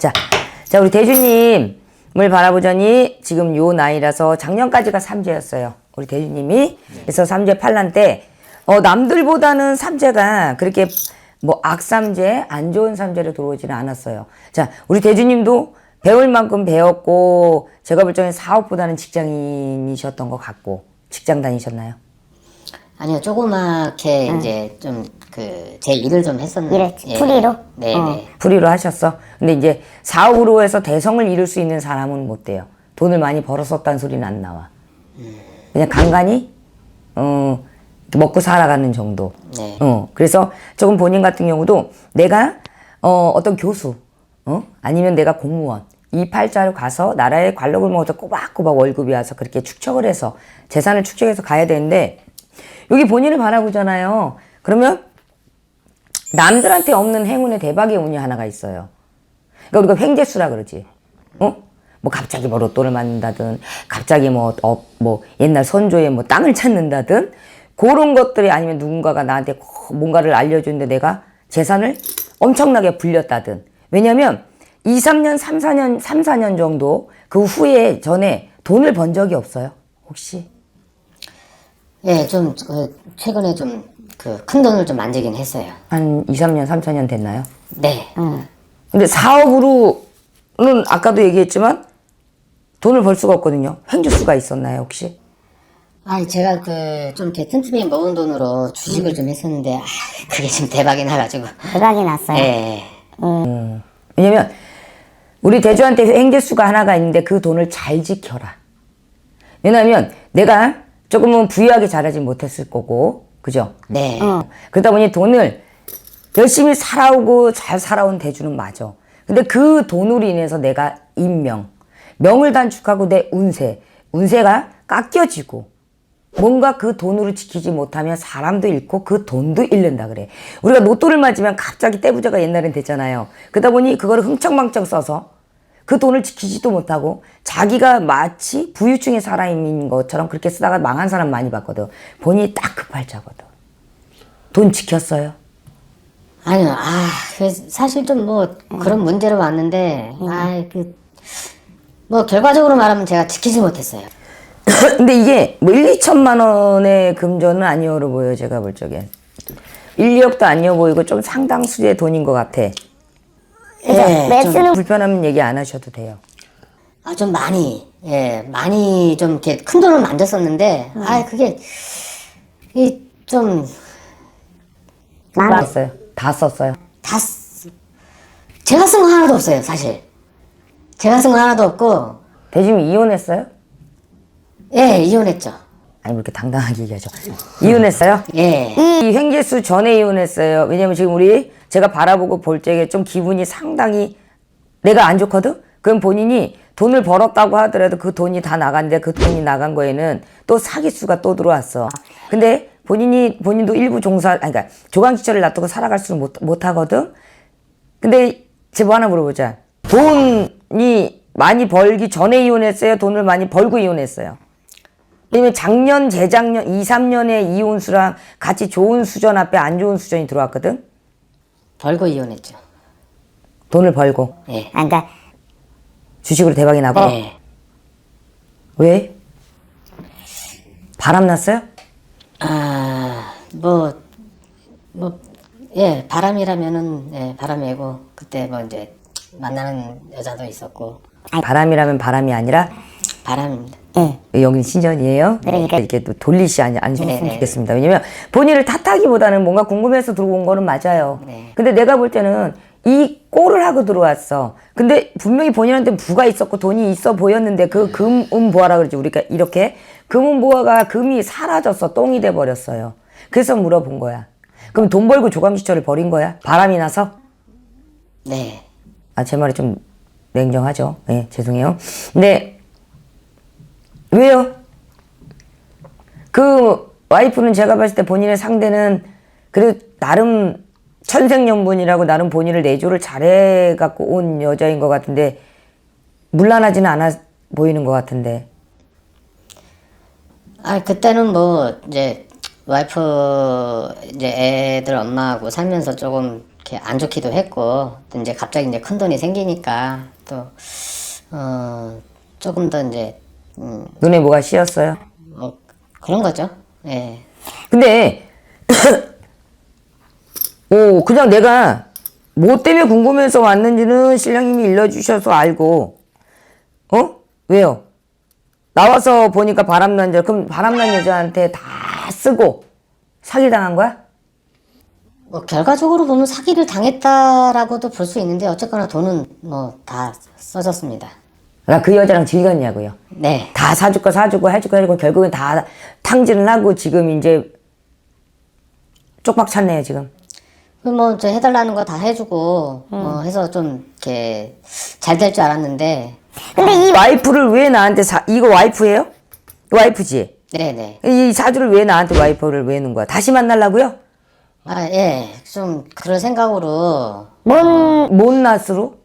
자, 자 우리 대주님을 바라보자니 지금 요 나이라서 작년까지가 삼재였어요. 우리 대주님이 그래서 삼재 팔란 때 어, 남들보다는 삼재가 그렇게 뭐 악삼재 안 좋은 삼재로 들어오지는 않았어요. 자, 우리 대주님도 배울 만큼 배웠고 제가 볼 적엔 사업보다는 직장인이셨던 것 같고 직장 다니셨나요? 아니요, 조그맣게 이제 좀 그 제 일을 좀 했었는데. 일을 풀이로? 네, 어. 네. 불의로 하셨어. 근데 이제 사업으로 해서 대성을 이룰 수 있는 사람은 못 돼요. 돈을 많이 벌었었다는 소리는 안 나와. 그냥 간간히 어, 먹고 살아가는 정도. 네. 어, 그래서 조금 본인 같은 경우도 내가 어, 어떤 교수, 어? 아니면 내가 공무원 이 팔자로 가서 나라의 관록을 모아서 꼬박꼬박 월급이 와서 그렇게 축적을 해서 재산을 축적해서 가야 되는데 여기 본인을 바라보잖아요. 그러면 남들한테 없는 행운의 대박의 운이 하나가 있어요. 그러니까 우리가 횡재수라 그러지. 어? 뭐 갑자기 뭐 로또를 맞는다든, 갑자기 뭐, 어, 뭐 옛날 선조의 뭐 땅을 찾는다든, 그런 것들이 아니면 누군가가 나한테 꼭 뭔가를 알려주는데 내가 재산을 엄청나게 불렸다든. 왜냐면 2, 3년, 3, 4년, 3, 4년 정도 그 후에 전에 돈을 번 적이 없어요. 혹시? 예, 좀, 그, 최근에 좀, 그, 큰 돈을 좀 만지긴 했어요. 한 2, 3년, 3, 4년 됐나요? 네. 근데 사업으로는 아까도 얘기했지만 돈을 벌 수가 없거든요. 횡주수가 있었나요, 혹시? 아, 제가 그, 좀 이렇게 틈틈이 모은 돈으로 주식을 좀 했었는데, 아, 그게 지금 대박이 나가지고. 대박이 났어요. 예. 왜냐면 우리 대주한테 횡재수가 하나가 있는데 그 돈을 잘 지켜라. 왜냐면 내가 조금은 부유하게 자라지 못했을 거고, 그죠? 네. 그러다 보니 돈을 열심히 살아오고 잘 살아온 대주는 맞아. 근데 그 돈으로 인해서 내가 인명, 명을 단축하고 내 운세, 운세가 깎여지고 뭔가 그 돈으로 지키지 못하면 사람도 잃고 그 돈도 잃는다 그래. 우리가 로또를 맞으면 갑자기 떼부자가 옛날엔 됐잖아요. 그러다 보니 그거를 흥청망청 써서 그 돈을 지키지도 못하고 자기가 마치 부유층에 살아있는 것처럼 그렇게 쓰다가 망한 사람 많이 봤거든. 본인이 딱그 팔자거든. 돈 지켰어요. 아니요, 아, 그 사실 좀 뭐, 그런 문제로 왔는데, 아, 그, 뭐, 결과적으로 말하면 제가 지키지 못했어요. 근데 이게 뭐 1, 2천만 원의 금전은 아니어로 보여요, 제가 볼 적엔. 1, 2억도 아니어 보이고 좀 상당수의 돈인 것 같아. 예, 매수는 불편하면 얘기 안 하셔도 돼요. 아, 좀 많이, 예, 많이 좀 이렇게 큰 돈을 만졌었는데, 아, 그게, 이, 좀, 만 썼어요. 다 썼어요. 다, 쓰- 제가 쓴 거 하나도 없어요, 사실. 제가 쓴 거 하나도 없고, 대지금 이혼했어요? 예, 이혼했죠. 아니, 뭐 이렇게 당당하게 얘기하죠. 이혼했어요? 예. 이 횡재수 전에 이혼했어요. 왜냐면 지금 우리 제가 바라보고 볼 적에 좀 기분이 상당히 내가 안 좋거든? 그럼 본인이 돈을 벌었다고 하더라도 그 돈이 다 나갔는데 그 돈이 나간 거에는 또 사기수가 또 들어왔어. 근데 본인이, 본인도 일부 종사, 아니, 그러니까 조강지처를 놔두고 살아갈 수는 못, 못 하거든? 근데 제뭐 하나 물어보자. 돈이 많이 벌기 전에 이혼했어요? 돈을 많이 벌고 이혼했어요? 왜냐면 작년, 재작년, 2, 3년에 이혼수랑 같이 좋은 수전 앞에 안 좋은 수전이 들어왔거든? 벌고 이혼했죠. 돈을 벌고. 예. 아, 그러니까 주식으로 대박이 나고. 예. 왜? 바람 났어요? 아, 뭐, 뭐, 예, 바람이라면은, 예, 바람이고, 그때 뭐 이제, 만나는 여자도 있었고, 바람이라면 바람이 아니라 바람입니다. 예. 여긴 신전이에요. 그러니까. 이렇게 또 돌리시 안, 안 주셨으면 네네. 좋겠습니다. 왜냐면 본인을 탓하기보다는 뭔가 궁금해서 들어온 거는 맞아요. 네. 근데 내가 볼 때는 이 꼴을 하고 들어왔어. 근데 분명히 본인한테 부가 있었고 돈이 있어 보였는데 그 금 은보화라 그러지. 우리가 이렇게 금은보화가 금이 사라졌어. 똥이 돼 버렸어요. 그래서 물어본 거야. 그럼 돈 벌고 조감지처를 버린 거야? 바람이 나서? 네. 아, 제 말이 좀 냉정하죠. 네, 죄송해요. 근데, 왜요? 그 와이프는 제가 봤을 때 본인의 상대는 그래도 나름 천생연분이라고 나름 본인을 내조를 잘해 갖고 온 여자인 것 같은데, 물란하지는 않아 보이는 것 같은데. 아, 그때는 뭐, 이제, 와이프, 이제 애들 엄마하고 살면서 조금, 이렇게 안 좋기도 했고 또 이제 갑자기 이제 큰 돈이 생기니까 또 어, 조금 더 이제 음, 눈에 뭐가 씌었어요? 뭐 그런 거죠. 예. 근데 오 그냥 내가 뭐 때문에 궁금해서 왔는지는 신랑님이 일러주셔서 알고 어 왜요 나와서 보니까 바람난 여자 그럼 바람난 여자한테 다 쓰고 사기 당한 거야 뭐 결과적으로 보면 사기를 당했다라고도 볼 수 있는데 어쨌거나 돈은 뭐 다 써졌습니다. 나그 여자랑 즐겼냐고요 네. 다 사줄 거 사주고 해줄 거 해주고 결국엔 다 탕진을 하고 지금 이제 쪽박 찼네요 지금 뭐 이제 해달라는 거 다 해주고 뭐 해서 좀 이렇게 잘 될 줄 알았는데 근데 이 와이프를 왜 나한테 사 이거 와이프예요 와이프지 네네. 이 사주를 왜 나한테 와이프를 왜 넣은 거야 다시 만나려고요 아, 예. 좀 그럴 생각으로. 뭔 못났으로?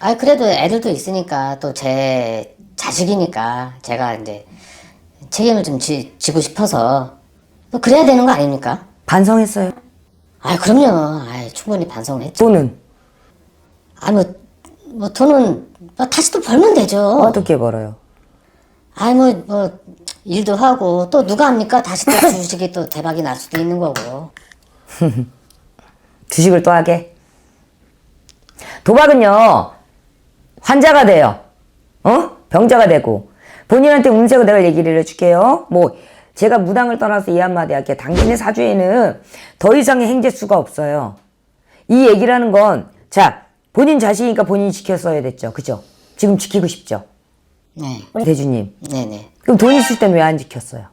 아, 그래도 애들도 있으니까 또 제 자식이니까 제가 이제 책임을 좀 지, 지고 싶어서 또 그래야 되는 거 아닙니까? 반성했어요. 아, 그럼요. 아, 충분히 반성을 했죠. 돈은 아, 뭐, 뭐 돈은 뭐 다시 또 벌면 되죠. 어떻게 벌어요? 아, 뭐, 뭐 일도 하고 또 누가 합니까? 다시 또 주식이 또 대박이 날 수도 있는 거고. 주식을 또 하게? 도박은요, 환자가 돼요. 어? 병자가 되고. 본인한테 운세고 내가 얘기를 해줄게요. 뭐, 제가 무당을 떠나서 이 한마디 할게요. 당신의 사주에는 더 이상의 행재수가 없어요. 이 얘기라는 건, 자, 본인 자신이니까 본인이 지켰어야 됐죠. 그죠? 지금 지키고 싶죠? 네. 대주님. 네네. 그럼 돈 있을 땐 왜 안 지켰어요?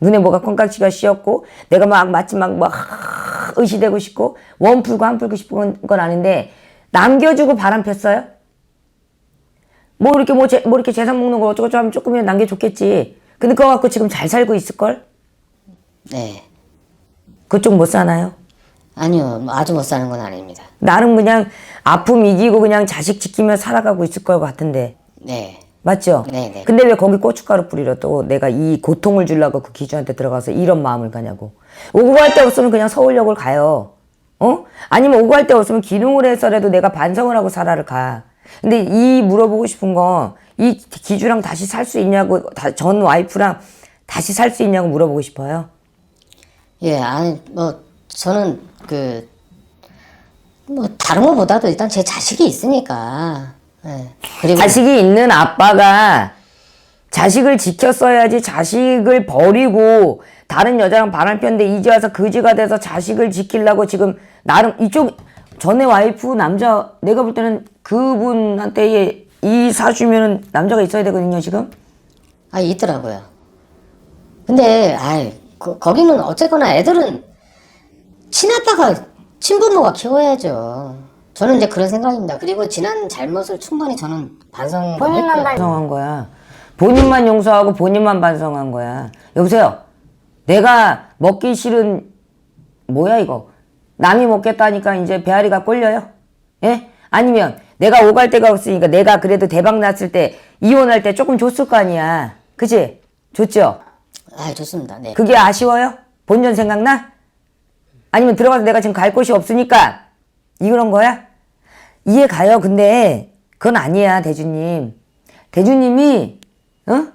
눈에 뭐가 콩깍지가 씌었고 내가 막 마치 막 막 의시되고 싶고 원 풀고 한 풀고 싶은 건 아닌데 남겨주고 바람 폈어요? 뭐 이렇게 뭐, 제, 뭐 이렇게 재산 먹는 거 어쩌고저쩌고 하면 조금이라도 남겨줬겠지. 근데 그거 갖고 지금 잘 살고 있을걸? 네. 그쪽 못 사나요? 아니요. 뭐 아주 못 사는 건 아닙니다. 나름 그냥 아픔 이기고 그냥 자식 지키며 살아가고 있을 것 같은데. 네. 맞죠? 네네. 근데 왜 거기 고춧가루 뿌리러 또 내가 이 고통을 주려고 그 기주한테 들어가서 이런 마음을 가냐고. 오고 갈 데 없으면 그냥 서울역을 가요. 어? 아니면 오고 갈 데 없으면 기능을 해서라도 내가 반성을 하고 살아를 가. 근데 이 물어보고 싶은 건 이 기주랑 다시 살 수 있냐고, 다- 전 와이프랑 다시 살 수 있냐고 물어보고 싶어요. 예, 아니 뭐 저는 그 뭐 다른 것보다도 일단 제 자식이 있으니까. 예. 그리고 자식이 있는 아빠가 자식을 지켰어야지 자식을 버리고 다른 여자랑 바람 폈는데 이제 와서 그지가 돼서 자식을 지키려고 지금 나름 이쪽 전에 와이프 남자 내가 볼 때는 그분한테 이 사주면은 남자가 있어야 되거든요 지금 아 있더라고요. 근데 아이 거, 거기는 어쨌거나 애들은 친아빠가 친부모가 키워야죠. 저는 이제 그런 생각입니다. 그리고 지난 잘못을 충분히 저는 반성했고요. 반성한 거야 본인만 용서하고 본인만 반성한 거야 여보세요 내가 먹기 싫은 뭐야 이거 남이 먹겠다니까 이제 배앓이가 꼴려요 예 아니면 내가 오갈 데가 없으니까 내가 그래도 대박 났을 때 이혼할 때 조금 줬을 거 아니야 그치 줬죠 아 좋습니다. 네. 그게 아쉬워요 본전 생각나 아니면 들어가서 내가 지금 갈 곳이 없으니까 이런 거야 이해 가요 근데 그건 아니야 대주님 대주님이 어?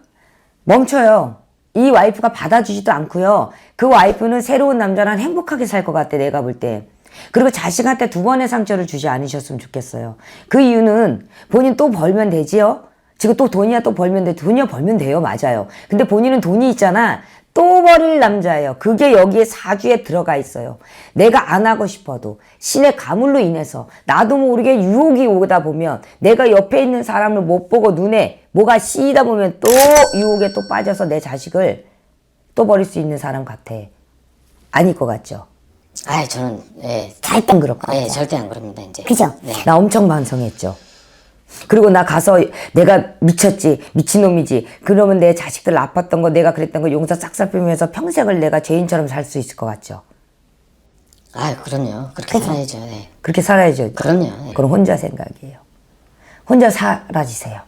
멈춰요. 이 와이프가 받아주지도 않고요. 그 와이프는 새로운 남자랑 행복하게 살 것 같아, 내가 볼 때. 그리고 자식한테 두 번의 상처를 주지 않으셨으면 좋겠어요. 그 이유는 본인 또 벌면 되지요? 지금 또 돈이야 또 벌면 돼. 돈이야 벌면 돼요. 맞아요. 근데 본인은 돈이 있잖아. 또 버릴 남자예요. 그게 여기에 사주에 들어가 있어요. 내가 안 하고 싶어도 신의 가물로 인해서 나도 모르게 유혹이 오다 보면 내가 옆에 있는 사람을 못 보고 눈에 뭐가 씌이다 보면 또 유혹에 또 빠져서 내 자식을 또 버릴 수 있는 사람 같아. 아닐 것 같죠? 아 저는 예, 절대 안 그럴 것 같아. 예 절대 안 그럽니다 이제. 그죠? 네. 나 엄청 반성했죠. 그리고 나 가서 내가 미쳤지, 미친놈이지. 그러면 내 자식들 아팠던 거, 내가 그랬던 거 용서 싹 살피면서 평생을 내가 죄인처럼 살 수 있을 것 같죠. 아 그럼요. 그렇게 살아야죠. 네. 그렇게 살아야죠. 그럼요. 네. 그건 혼자 생각이에요. 혼자 사라지세요.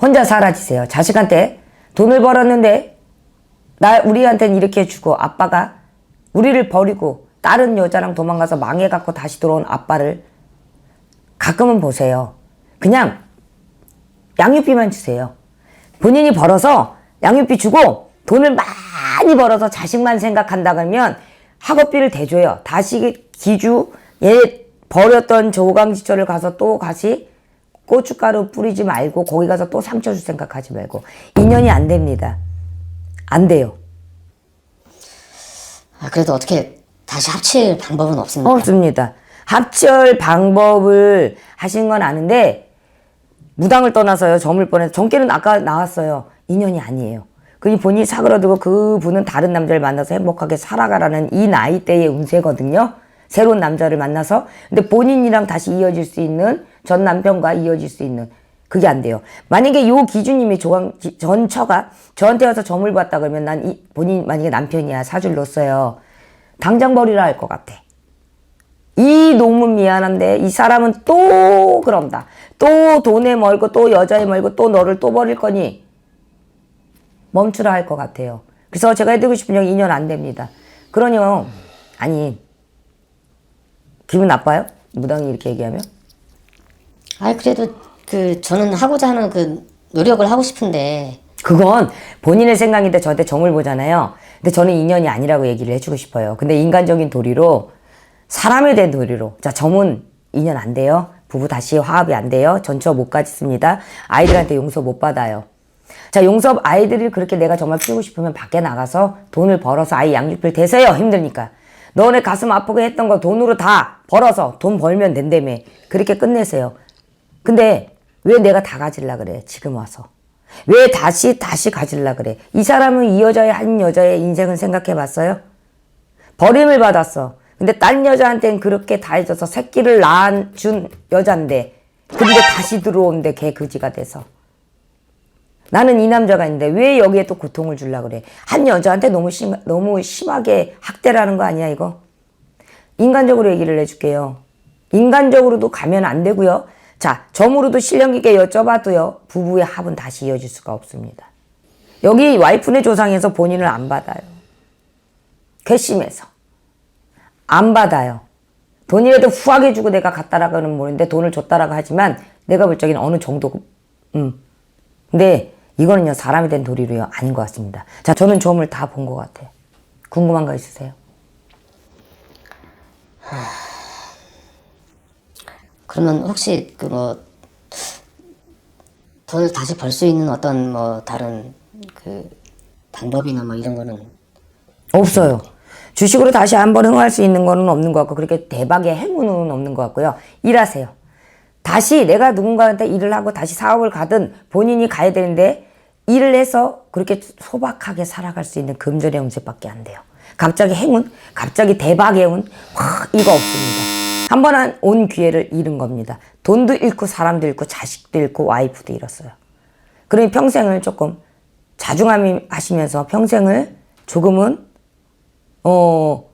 혼자 사라지세요. 자식한테 돈을 벌었는데 나 우리한테는 이렇게 주고 아빠가 우리를 버리고 다른 여자랑 도망가서 망해갖고 다시 들어온 아빠를 가끔은 보세요. 그냥 양육비만 주세요. 본인이 벌어서 양육비 주고 돈을 많이 벌어서 자식만 생각한다 그러면 학업비를 대줘요. 다시 기주 얘 버렸던 조강지처를 가서 또 다시 고춧가루 뿌리지 말고 거기 가서 또 상처 줄 생각하지 말고 인연이 안 됩니다. 안 돼요. 아, 그래도 어떻게 다시 합칠 방법은 없습니까? 없습니다. 합칠 방법을 하신 건 아는데 무당을 떠나서요 점을 뻔해서 점괘는 아까 나왔어요 인연이 아니에요. 그니 본인이 사그러들고 그분은 다른 남자를 만나서 행복하게 살아가라는 이 나이 대의 운세거든요. 새로운 남자를 만나서 근데 본인이랑 다시 이어질 수 있는 전 남편과 이어질 수 있는 그게 안 돼요. 만약에 요 기준님이 조강 지- 전처가 저한테 와서 점을 봤다 그러면 난 이 본인 만약에 남편이야 사줄 넣었어요. 당장 버리라 할 것 같아. 이 놈은 미안한데 이 사람은 또 그런다. 또 돈에 멀고 또 여자에 멀고 또 너를 또 버릴 거니 멈추라 할 것 같아요. 그래서 제가 해드리고 싶은 얘기 2년 안 됩니다. 그러니요. 아니 기분 나빠요? 무당이 이렇게 얘기하면? 아 그래도 그 저는 하고자 하는 그 노력을 하고 싶은데 그건 본인의 생각인데 저한테 점을 보잖아요. 근데 저는 인연이 아니라고 얘기를 해주고 싶어요. 근데 인간적인 도리로 사람에 대한 도리로 자 점은 인연 안 돼요. 부부 다시 화합이 안 돼요. 전처 못 가졌습니다. 아이들한테 용서 못 받아요. 자 용서 아이들이 그렇게 내가 정말 키우고 싶으면 밖에 나가서 돈을 벌어서 아이 양육비를 대세요. 힘드니까. 너네 가슴 아프게 했던 거 돈으로 다 벌어서 돈 벌면 된다며. 그렇게 끝내세요. 근데 왜 내가 다 가질라 그래? 지금 와서. 왜 다시 다시 가질라 그래? 이 사람은 이 여자의 한 여자의 인생을 생각해 봤어요? 버림을 받았어. 근데 딴 여자한테는 그렇게 다 해줘서 새끼를 낳아준 여잔데 근데 다시 들어온대 개 그지가 돼서. 나는 이 남자가 있는데 왜 여기에 또 고통을 줄라 그래? 한 여자한테 너무 심 너무 심하게 학대라는 거 아니야 이거? 인간적으로 얘기를 해줄게요. 인간적으로도 가면 안 되고요. 자, 점으로도 실력 있게 여쭤봐도요. 부부의 합은 다시 이어질 수가 없습니다. 여기 와이프네 조상에서 본인을 안 받아요. 괘씸해서. 안 받아요. 돈이라도 후하게 주고 내가 갖다라고는 모르는데 돈을 줬다라고 하지만 내가 볼 적에는 어느 정도, 음. 근데 이거는요, 사람이 된 도리로요. 아닌 것 같습니다. 자, 저는 점을 다 본 것 같아요. 궁금한 거 있으세요? 그러면 혹시 그 뭐 돈을 다시 벌 수 있는 어떤 뭐 다른 그 방법이나 뭐 이런 거는 없어요. 주식으로 다시 한번 흥할 수 있는 거는 없는 것 같고 그렇게 대박의 행운은 없는 것 같고요. 일하세요. 다시 내가 누군가한테 일을 하고 다시 사업을 가든 본인이 가야 되는데 일을 해서 그렇게 소박하게 살아갈 수 있는 금전의 운세밖에 안 돼요. 갑자기 행운, 갑자기 대박의 운, 확 이거 없습니다. 한번온 기회를 잃은 겁니다. 돈도 잃고 사람도 잃고 자식도 잃고 와이프도 잃었어요. 그러니 평생을 조금 자중하시면서 평생을 조금은 어,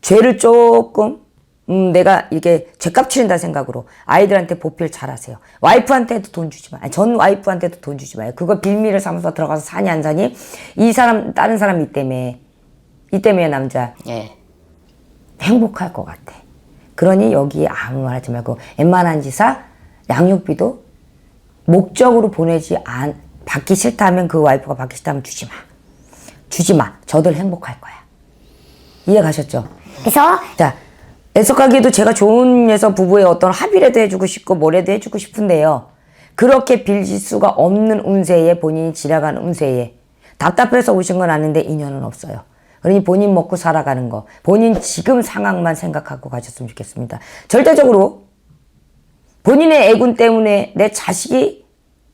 죄를 조금, 음, 내가 이게 죄값 치른다 생각으로 아이들한테 보필 잘하세요. 와이프한테도 돈 주지 마. 아니, 전 와이프한테도 돈 주지 마요. 그거 빌미를 삼아서 들어가서 사니 안 사니? 이 사람, 다른 사람 이 때문에, 이 때문에 남자 예. 행복할 것 같아. 그러니 여기에 아무 말 하지 말고 웬만한 지사 양육비도 목적으로 보내지 안, 받기 싫다면 그 와이프가 받기 싫다면 주지 마. 주지 마. 저들 행복할 거야. 이해 가셨죠? 그래서 자, 애석하게도 제가 좋은 에서 부부의 어떤 합의라도 해주고 싶고 뭐라도 해주고 싶은데요. 그렇게 빌질 수가 없는 운세에 본인이 지나가는 운세에 답답해서 오신 건 아닌데 인연은 없어요. 그러니 본인 먹고 살아가는 거, 본인 지금 상황만 생각하고 가셨으면 좋겠습니다. 절대적으로 본인의 애군 때문에 내 자식이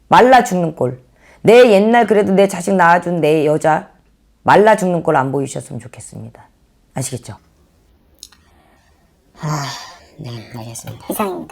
말라 죽는 꼴, 내 옛날 그래도 내 자식 낳아준 내 여자 말라 죽는 꼴 안 보이셨으면 좋겠습니다. 아시겠죠? 네, 알겠습니다. 이상입니다.